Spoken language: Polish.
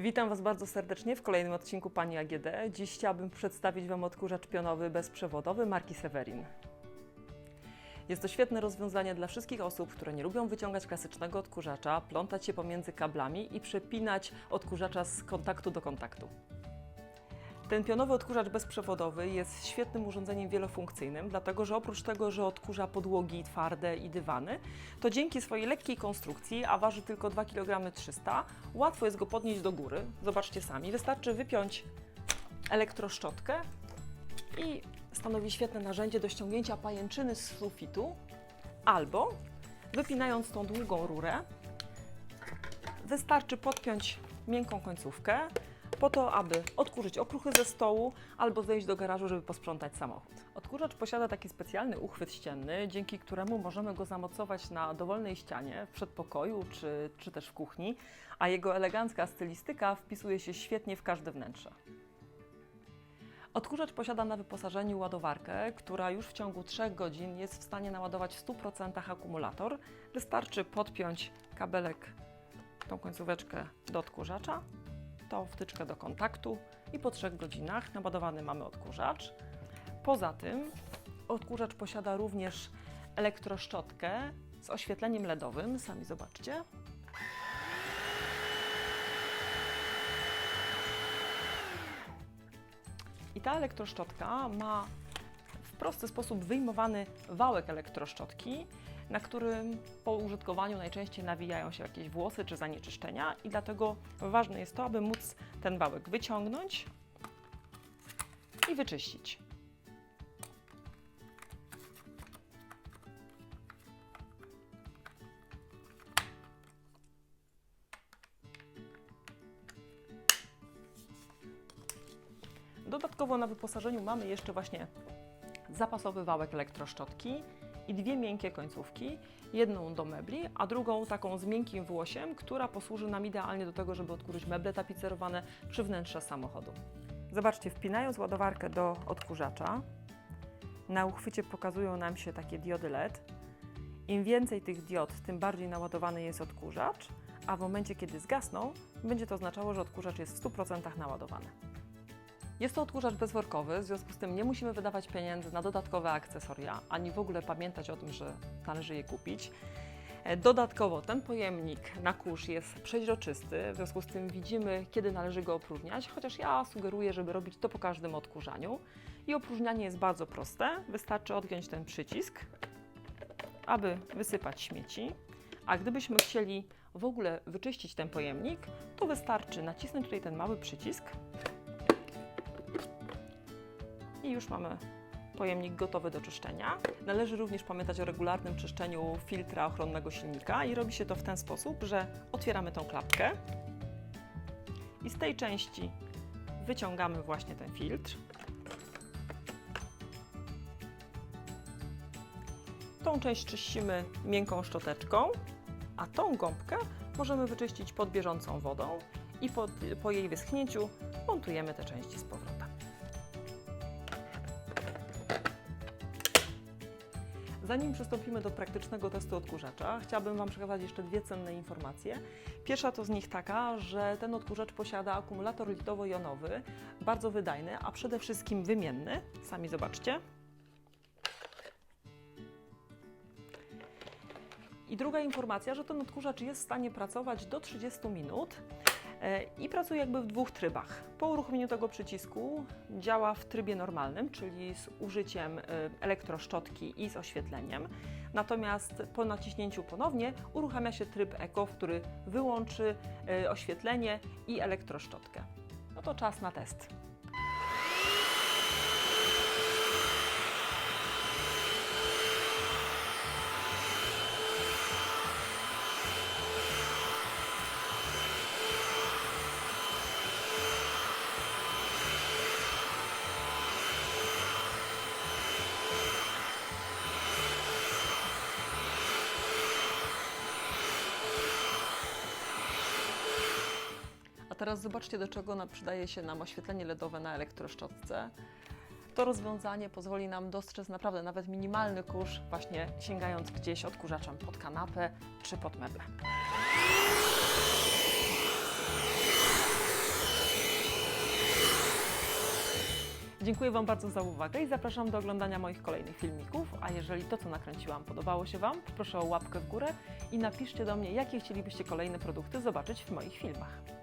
Witam Was bardzo serdecznie w kolejnym odcinku Pani AGD. Dziś chciałabym przedstawić Wam odkurzacz pionowy bezprzewodowy marki Severin. Jest to świetne rozwiązanie dla wszystkich osób, które nie lubią wyciągać klasycznego odkurzacza, plątać się pomiędzy kablami i przepinać odkurzacza z kontaktu do kontaktu. Ten pionowy odkurzacz bezprzewodowy jest świetnym urządzeniem wielofunkcyjnym, dlatego że oprócz tego, że odkurza podłogi twarde i dywany, to dzięki swojej lekkiej konstrukcji, a waży tylko 2 kg 300, łatwo jest go podnieść do góry. Zobaczcie sami, wystarczy wypiąć elektroszczotkę i stanowi świetne narzędzie do ściągnięcia pajęczyny z sufitu, albo wypinając tą długą rurę, wystarczy podpiąć miękką końcówkę, po to, aby odkurzyć okruchy ze stołu albo zejść do garażu, żeby posprzątać samochód. Odkurzacz posiada taki specjalny uchwyt ścienny, dzięki któremu możemy go zamocować na dowolnej ścianie w przedpokoju czy, czy też w kuchni, a jego elegancka stylistyka wpisuje się świetnie w każde wnętrze. Odkurzacz posiada na wyposażeniu ładowarkę, która już w ciągu 3 godzin jest w stanie naładować w 100% akumulator. Wystarczy podpiąć kabelek, tą końcóweczkę do odkurzacza tą wtyczkę do kontaktu i po 3 godzinach naładowany mamy odkurzacz. Poza tym odkurzacz posiada również elektroszczotkę z oświetleniem LEDowym, sami zobaczcie. I ta elektroszczotka ma w prosty sposób wyjmowany wałek elektroszczotki, na którym po użytkowaniu najczęściej nawijają się jakieś włosy czy zanieczyszczenia i dlatego ważne jest to, aby móc ten wałek wyciągnąć i wyczyścić. Dodatkowo na wyposażeniu mamy jeszcze właśnie zapasowy wałek elektroszczotki i dwie miękkie końcówki, jedną do mebli, a drugą taką z miękkim włosiem, która posłuży nam idealnie do tego, żeby odkurzyć meble tapicerowane czy wnętrze samochodu. Zobaczcie, wpinając ładowarkę do odkurzacza, na uchwycie pokazują nam się takie diody LED. Im więcej tych diod, tym bardziej naładowany jest odkurzacz, a w momencie, kiedy zgasną, będzie to oznaczało, że odkurzacz jest w 100% naładowany. Jest to odkurzacz bezworkowy, w związku z tym nie musimy wydawać pieniędzy na dodatkowe akcesoria, ani w ogóle pamiętać o tym, że należy je kupić. E, Dodatkowo ten pojemnik na kurz jest przeźroczysty, w związku z tym widzimy, kiedy należy go opróżniać, chociaż ja sugeruję, żeby robić to po każdym odkurzaniu. I opróżnianie jest bardzo proste. Wystarczy odgiąć ten przycisk, aby wysypać śmieci. A gdybyśmy chcieli w ogóle wyczyścić ten pojemnik, to wystarczy nacisnąć tutaj ten mały przycisk i już mamy pojemnik gotowy do czyszczenia. Należy również pamiętać o regularnym czyszczeniu filtra ochronnego silnika i robi się to w ten sposób, że otwieramy tą klapkę i z tej części wyciągamy właśnie ten filtr. Tą część czyścimy miękką szczoteczką, a tą gąbkę możemy wyczyścić pod bieżącą wodą i po, jej wyschnięciu montujemy te części z powrotem. Zanim przystąpimy do praktycznego testu odkurzacza, chciałabym Wam przekazać jeszcze dwie cenne informacje. Pierwsza to z nich taka, że ten odkurzacz posiada akumulator litowo-jonowy, bardzo wydajny, a przede wszystkim wymienny. Sami zobaczcie. I druga informacja, że ten odkurzacz jest w stanie pracować do 30 minut i pracuje jakby w dwóch trybach. Po uruchomieniu tego przycisku działa w trybie normalnym, czyli z użyciem e, elektroszczotki i z oświetleniem. Natomiast po naciśnięciu ponownie uruchamia się tryb Eco, który wyłączy e, oświetlenie i elektroszczotkę. No to czas na test. teraz zobaczcie, do czego przydaje się nam oświetlenie LEDowe na elektroszczotce. To rozwiązanie pozwoli nam dostrzec naprawdę nawet minimalny kurz, właśnie sięgając gdzieś odkurzaczem pod kanapę czy pod meble. Dziękuję Wam bardzo za uwagę i zapraszam do oglądania moich kolejnych filmików. A jeżeli to, co nakręciłam, podobało się Wam, proszę o łapkę w górę i napiszcie do mnie, jakie chcielibyście kolejne produkty zobaczyć w moich filmach.